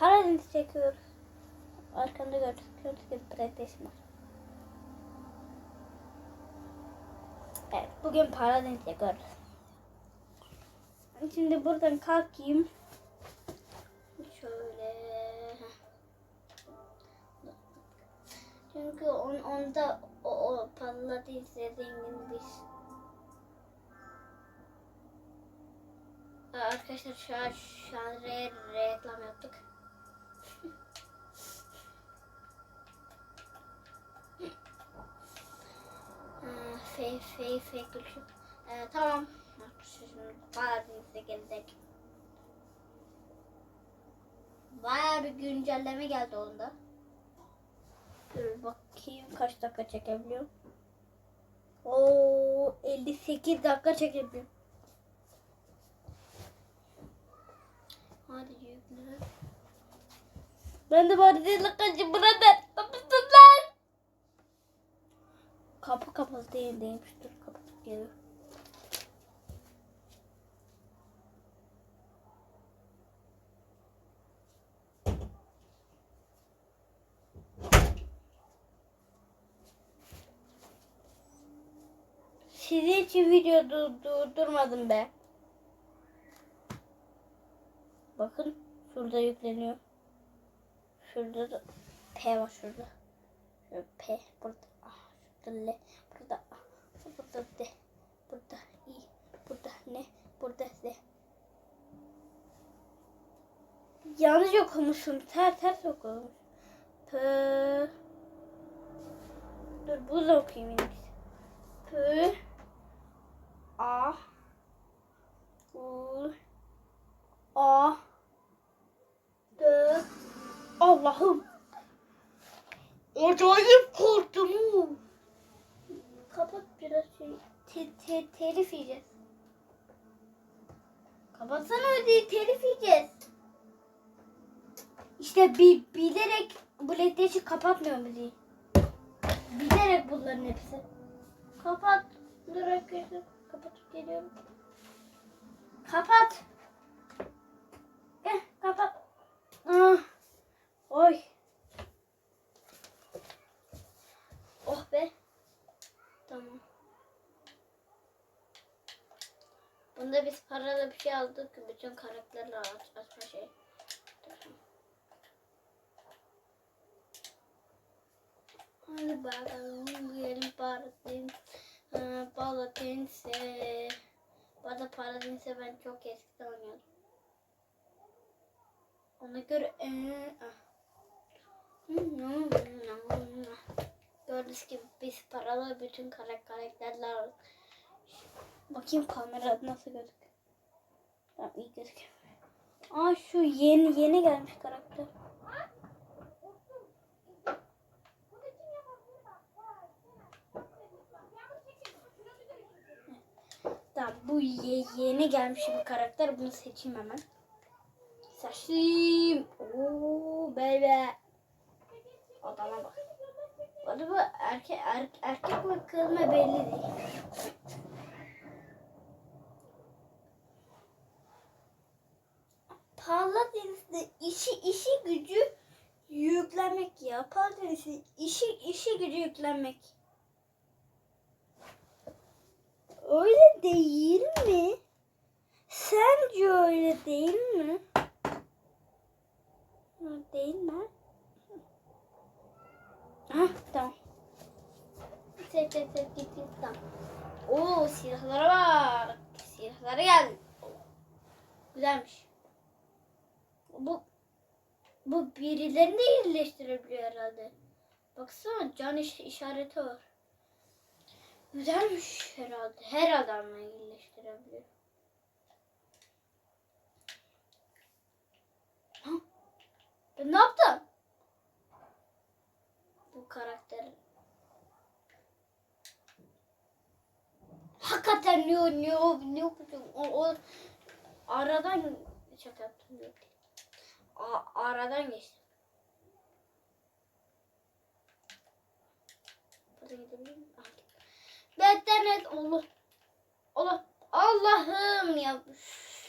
Paradise çekiyoruz. Arkamda gördüğünüz gibi PlayStation var. Evet bugün Paradise çekiyoruz. Şimdi buradan kalkayım. Şöyle. Çünkü on, onda o, o Paradise dediğimiz biz. Arkadaşlar şu an, şu an re, reklam yaptık. Fake gülüşüm. Ee, tamam. Paradise'e gelecek. Bayağı bir güncelleme geldi onda. Dur bakayım kaç dakika çekebiliyorum. Oo 58 dakika çekebiliyorum. Hadi yükle. Ben de bari kaçı burada. Kapı kapalı değil değilmiş. Dur kapatıp geliyorum. Sizin için video du- durdurmadım be. Bakın şurada yükleniyor. Şurada da P var. Şurada P burada. Şurada L. Burada A. Burada D. Burada I. Burada N. Burada Z. Yanlış okumuşum. Ter ters okumuş. P. Dur bunu da okuyayım. P. A. U. A. D. Allah'ım. Acayip korktum. Kapat biraz şey. Te, te, telif yiyeceğiz. Kapatsana ödeyi telif yiyeceğiz. İşte bi, bilerek bu leddeşi kapatmıyor müziği. Bilerek bunların hepsi. Kapat. Dur arkadaşlar. Kapatıp geliyorum. Kapat. Gel kapat. Ah. Oy. Oh be. Tamam. Bunda biz paralı bir şey aldık. Bütün karakterler aç, açma şey. Hadi bakalım. Yiyelim Paradise. Ha, Paradise. Bu arada Paradise ben çok eskiden oynuyordum. Ona göre ee, ah. Gördüğünüz gibi biz paralı bütün kara- karakterler. Bakayım kamera nasıl gözüküyor. Tamam iyi gözüküyor. Aa şu yeni yeni gelmiş karakter. Tamam bu ye- yeni gelmiş bir karakter. Bunu seçeyim hemen. Seçeyim. Oo baby. Adama bak. Bu erkek, er, erkek mi kız mı belli değil. Paladeniz'de işi işi gücü yüklenmek ya. Paladeniz'de işi işi gücü yüklenmek. Öyle değil mi? Sence öyle değil mi? Değil mi? Ha tamam. Seç seç seç git git tamam. Oo silahlara bak. Silahlara gel. Güzelmiş. Bu bu birilerini de iyileştirebiliyor herhalde. Baksana can iş, işareti var. Güzelmiş herhalde. Her adamla iyileştirebiliyor. Ben ne yaptım? Bu karakter. Hakikaten ne o ne o ne o o, o aradan şaka yaptım diyor. Aradan geçtim. Burada gidebilir miyim? Benden Allah. Allah. Allah'ım ya.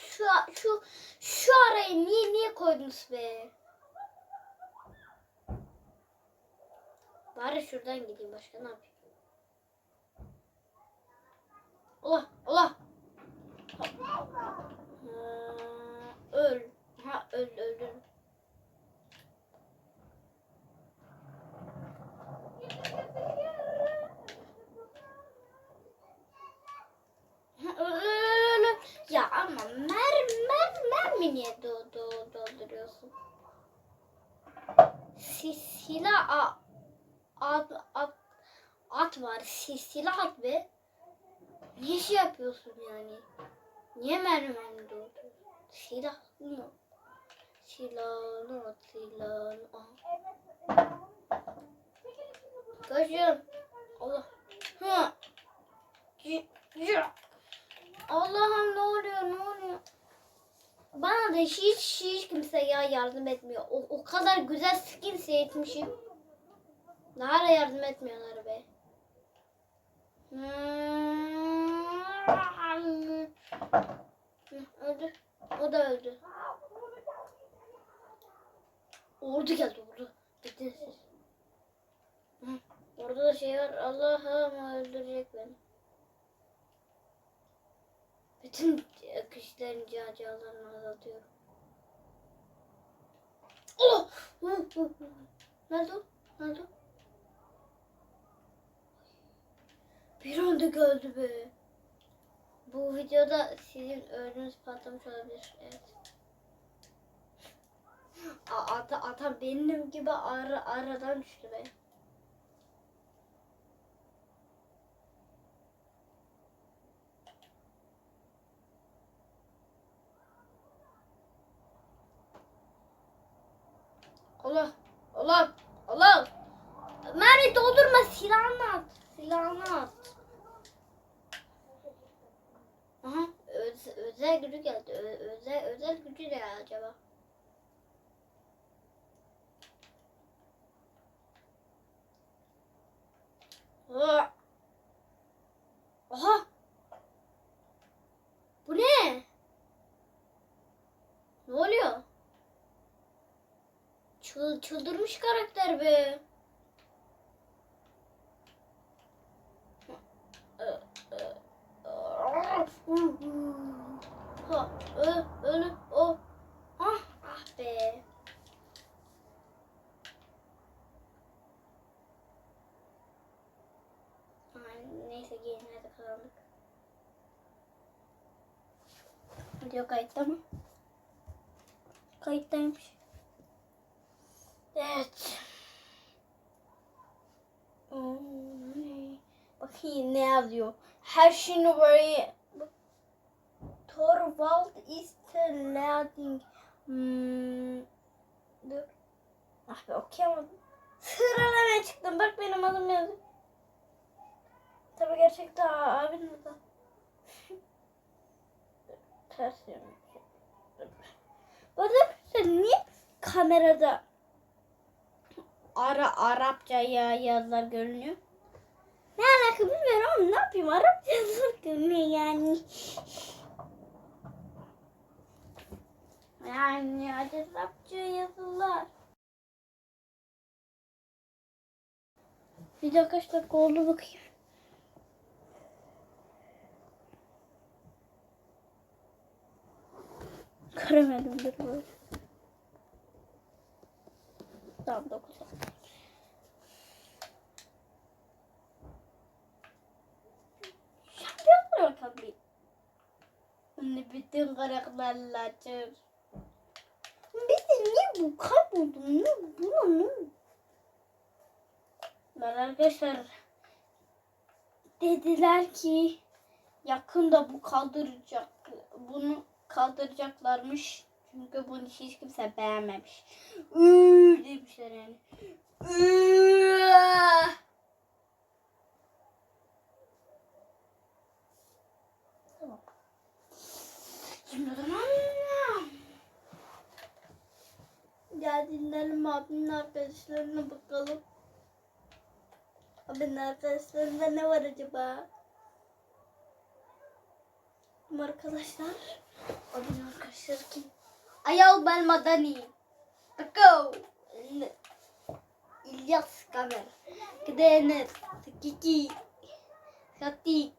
Şu, şu, şu araya niye niye koydunuz be? Bari şuradan gideyim başka ne yapayım? Allah Allah. Ha, öl. Ha öl öldüm. Ha, öl, öl, öl, öl. Ya ama mer mer mermi niye do, do, dolduruyorsun? Si, silah a, at, at, at var. Si, silah at be. Niye şey yapıyorsun yani? Niye mermi dolduruyorsun? Silah mı? Silahını at silahını at. Kaçın. Allah. Hı. Allah'ım ne oluyor ne oluyor? Bana da hiç hiç kimse ya yardım etmiyor. O, o kadar güzel skin seyretmişim. Da yardım etmiyorlar be. Hmm. Öldü. O da öldü. Ordu geldi ordu. Gittiniz siz. Orada da şey var. Allah'ım öldürecek beni. Bütün kişilerin cacalarını azaltıyorum. Oh! Nerede o? Nerede o? Bir anda geldi be. Bu videoda sizin ödünüz patlamış olabilir. Evet. A- Ata, ata benim gibi ara, aradan düştü be. Allah, Allah, Allah. Mermi doldurma silahını at. Silahını at. Aha, öz- özel gücü geldi. Ö- özel özel gücü ne acaba? Aa! Aha! Bu ne? Ne oluyor? Çıl, çıldırmış karakter be. Ha, ö, ölü, o. Ah, ah be. Ay, neyse giyinlerde kalandık. Video kayıtta mı? Kayıttaymış. Evet. Bakayım ne yazıyor. Her şeyini böyle Torvald is Lading. Hmm. Dur. Ah be okuyamadım. Sıralamaya çıktım. Bak benim adım yazıyor. Tabi gerçekten abinin adı. Ters yemek. Bu sen niye kamerada ara Arapça ya yazılar görünüyor? Ne alaka bilmiyorum ama ne yapayım Arapça yazılar görünüyor yani. Yani Arapça yazılar. Video kaç dakika oldu bakayım. Göremedim dur böyle. Tamam 9 Şampiyon tabii. Bunu bütün karakterler açır. Bir de niye bu kayboldu? Ne bu ne? Ben arkadaşlar dediler ki yakında bu kaldıracak bunu kaldıracaklarmış. Çünkü bunu hiç kimse beğenmemiş. Iıı demişler yani. Iıı. Tamam. Şimdi o zaman Gel dinleyelim abinin arkadaşlarına bakalım. Abinin arkadaşlarında ne var acaba? Arkadaşlar, abinin arkadaşları kim? Ayal ben Madani. Go. İlyas Kamer. Gdenes. Kiki. Satik.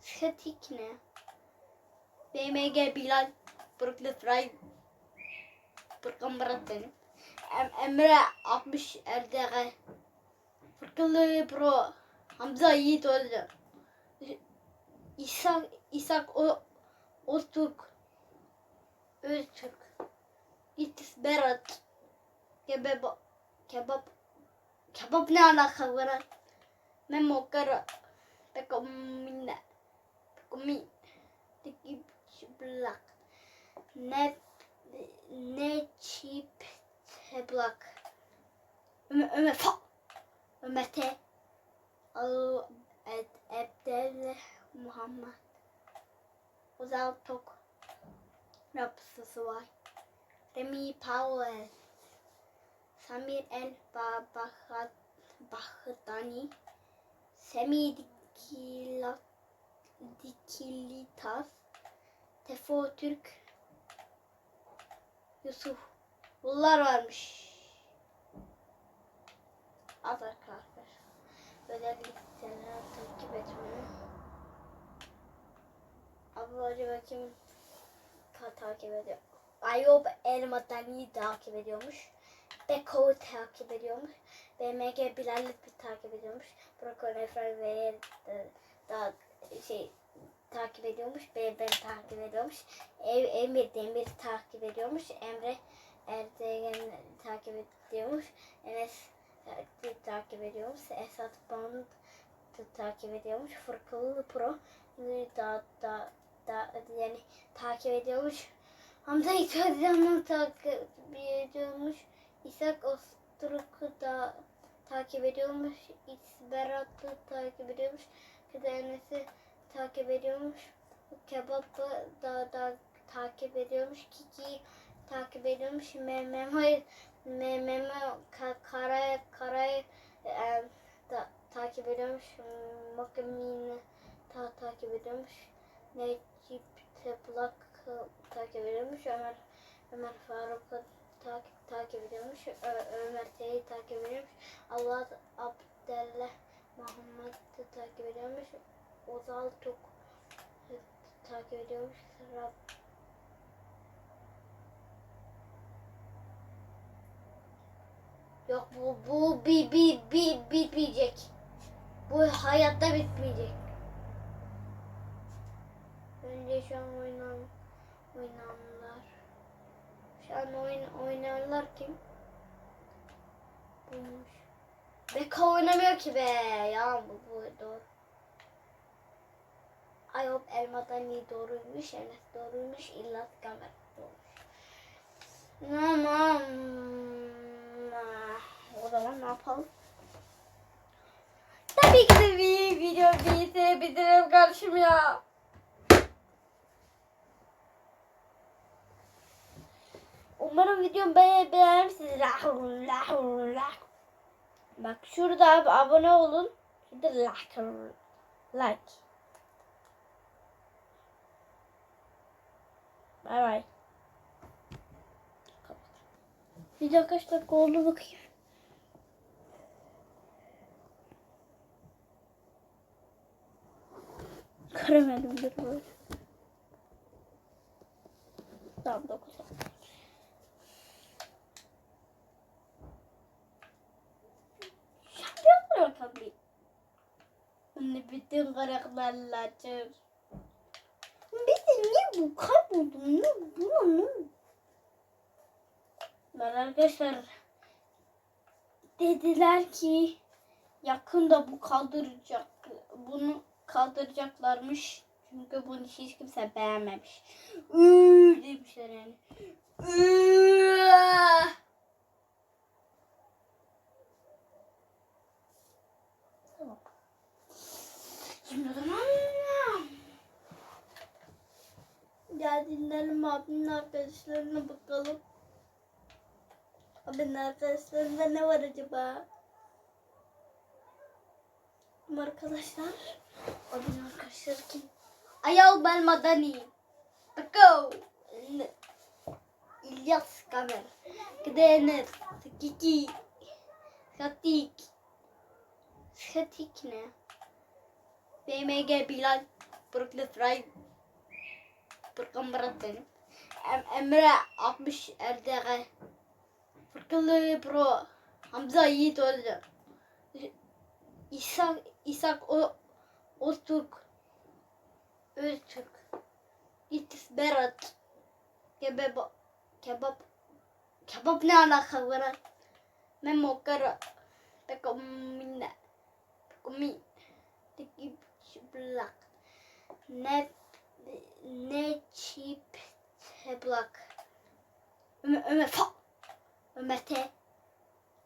Satik ne? BMG Bilal. Brooklyn Fry. Furkan. Em Emre 60 Erdege. Fırkalı Pro. Hamza Yiğit öldü. İshak, İshak o, Öztürk. Öztürk. İtis Berat. Kebap. Kebap. Kebap ne alaka var? Memo kara. Pekomina. Pekomin. Tiki çıplak. Ne ne çip teblak. Ömer Ömer fa. Ömer te. Al et Ebdel Muhammed. Ozal Tok. Rapsası var. Remy Powell. Samir El Babahat Bahtani. Semih Dikilat Dikilitas. Tefo Türk. Yusuf. Bunlar varmış. Az arkadaşlar. Özellikleri takip etmeyi. Ablacı bakayım. Ta takip ediyor. Ayub Elmadani'yi takip ediyormuş. Beko'yu takip ediyormuş. BMG Bilal'i takip ediyormuş. Broko Nefral ve da şey takip ediyormuş. Ben takip ediyormuş. Ev, Emir Demir takip ediyormuş. Emre Erdoğan takip ediyormuş. Enes takip ediyormuş. Esat Band takip ediyormuş. Fırkalı Pro e, da, da, yani takip ediyormuş. Hamza İtalyan'ı takip ediyormuş. İshak Osturk'u da takip ediyormuş. İsberat'ı takip ediyormuş. Kıdemesi takip ediyormuş. Kebap'ı da, da takip ediyormuş. Kiki takip ediyormuş. Meme hayır Meme ka, Kara'yı e, da, takip ediyormuş. Makamin'i ta, takip ediyormuş. Necip Teplak takip ediyormuş. Ömer Ömer Faruk'u takip takip ediyormuş. Ö, Ömer T'yi takip ediyormuş. Allah Abdelle Muhammed'i takip ediyormuş. Ozal Tuk takip ediyormuş. Rab Yok bu bu bir bir bir bitmeyecek. Bu hayatta bitmeyecek. Önce şu an oynan oynanlar. Şu an oyun oynarlar kim? Buymuş. Beka oynamıyor ki be. Ya bu, bu doğru. Ayop Elmadani doğruymuş. Enes doğruymuş. İllas Kamer doğruymuş. Tamam. O zaman ne yapalım? Tabii ki de bir video bitirebilirim kardeşim ya. Umarım videomu beğen beğenmişsiniz. Bak şurada abi abone olun. Bir like. Like. Bay bay. Video kaç dakika oldu bakayım. Göremedim bir böyle. Tamam 9 dakika. Şampiyon tabii. Anne bütün karakterler çok. Bir de niye bu kayboldu? Ne bu? Ne? Ben arkadaşlar dediler ki yakında bu kaldıracak. Bunu kaldıracaklarmış. Çünkü bunu hiç kimse beğenmemiş. Iıı demişler yani. Iıı. Şimdi o zaman ya dinlerim abinin arkadaşlarına bakalım. Abinin arkadaşlarında ne var acaba? Arkadaşlar abinin arkadaşları kim? Ayal ben Madani. Go. İlyas Kamer. Gdenes. Kiki. Statik. Statik ne? BMG Bilal. Brooklyn Fry. Furkan Murat benim. Em Emre 60 RDG. Furkanlı Pro. Hamza Yiğit öldü. İshak, İshak o, o Türk. Öztürk. İtis Berat. Kebap. Kebap. Kebap ne alaka var? Memo Kara. Pekomina. Pekomin. Tiki Black. Ne ne çip teblak. Ömer Ömer fa. Ömer T.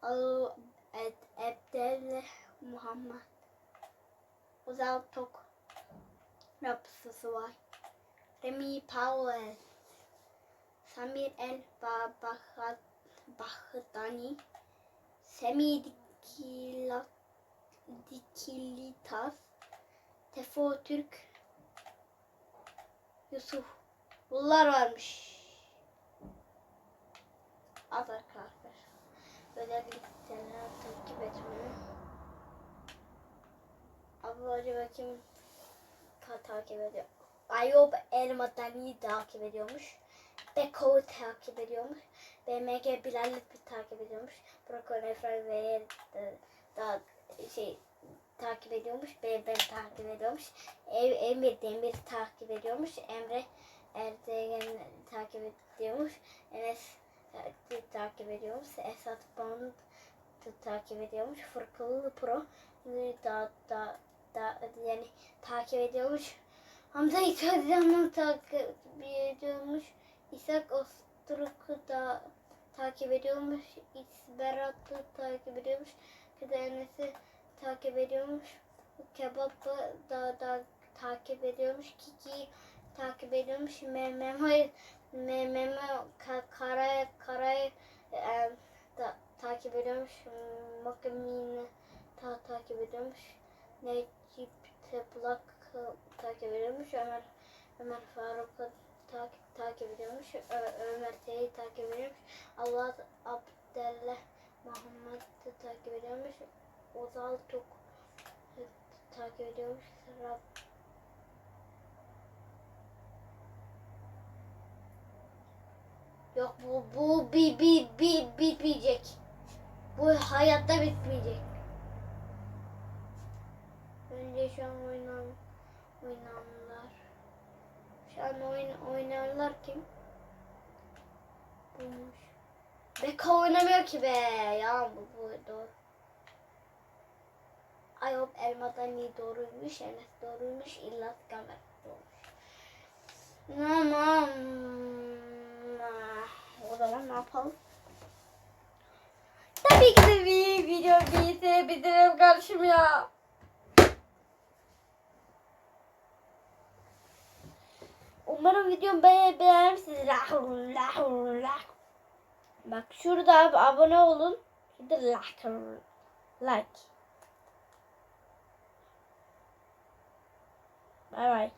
Al Ed Ebdel Muhammed. Ozal Tok. Rapsısı var. Remy Powell. Samir El Babahat Bahdani. Semih Dikilat Dikilitas. Tefo Türk. Yusuf. Bunlar varmış. Az arkadaşlar. Listeler takip etmeyi. Abi acaba ta takip ediyor? Ayub Elmadani'yi takip ediyormuş. Beko'yu takip ediyormuş. BMG Bilal'i takip ediyormuş. Brokon Efraim ve da şey takip ediyormuş. Ben, ben takip ediyormuş. Ev, Emir Demir takip ediyormuş. Emre Erdoğan takip ediyormuş. Enes takip ediyormuş. Esat Band takip ediyormuş. Furkalı Pro e, da, da, da, yani takip ediyormuş. Hamza İkazyan'ı takip ediyormuş. İshak Osturuk'u da takip ediyormuş. İsberat'ı takip ediyormuş. Kıda Enes'i takip ediyormuş. Kebap'ı da, da takip ediyormuş. Kiki'yi takip ediyormuş. Mehmet'i Mehmet'i Kara'yı Kara'yı e, da takip ediyormuş. Makamin'i ta, takip ediyormuş. Necip Teplak takip ediyormuş. Ömer Ömer Faruk'u takip, takip ediyormuş. Ö, Ömer T'yi takip ediyormuş. Allah Abdullah Muhammed'i takip ediyormuş. Ozal Tok takip ediyormuş. Rab Yok bu bu bir bir bir bitmeyecek. Bu hayatta bitmeyecek. Önce şu an oynan oynanlar. Şu an oyun oynarlar kim? Bulmuş. Beka oynamıyor ki be. Ya bu, bu doğru. Ayop Elmadan iyi doğruymuş. Enes doğruymuş. İllas Gamer doğruymuş. Tamam. O zaman ne yapalım? Tabii ki de bir video değilse bitirelim kardeşim ya. Umarım videomu beğen beğenmişsiniz. Bak şurada abone olun. Bir de like. Like. Bye bye.